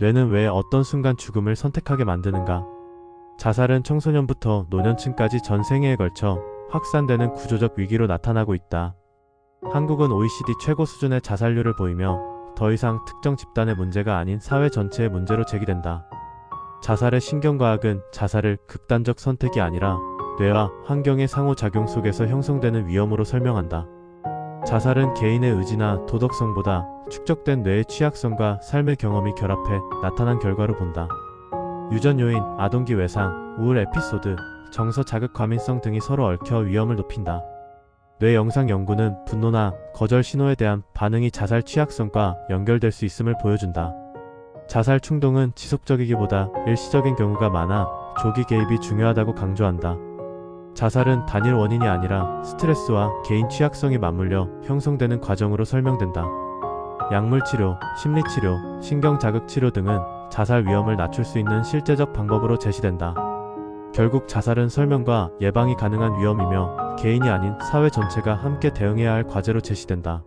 뇌는 왜 어떤 순간 죽음을 선택하게 만드는가? 자살은 청소년부터 노년층까지 전 생애에 걸쳐 확산되는 구조적 위기로 나타나고 있다. 한국은 OECD 최고 수준의 자살률을 보이며 더 이상 특정 집단의 문제가 아닌 사회 전체의 문제로 제기된다. 자살의 신경과학은 자살을 극단적 선택이 아니라 뇌와 환경의 상호작용 속에서 형성되는 위험으로 설명한다. 자살은 개인의 의지나 도덕성보다 축적된 뇌의 취약성과 삶의 경험이 결합해 나타난 결과로 본다. 유전 요인, 아동기 외상, 우울 에피소드, 정서 자극 과민성 등이 서로 얽혀 위험을 높인다. 뇌 영상 연구는 분노나 거절 신호에 대한 반응이 자살 취약성과 연결될 수 있음을 보여준다. 자살 충동은 지속적이기보다 일시적인 경우가 많아 조기 개입이 중요하다고 강조한다. 자살은 단일 원인이 아니라 스트레스와 개인 취약성이 맞물려 형성되는 과정으로 설명된다. 약물 치료, 심리 치료, 신경 자극 치료 등은 자살 위험을 낮출 수 있는 실제적 방법으로 제시된다. 결국 자살은 설명과 예방이 가능한 위험이며 개인이 아닌 사회 전체가 함께 대응해야 할 과제로 제시된다.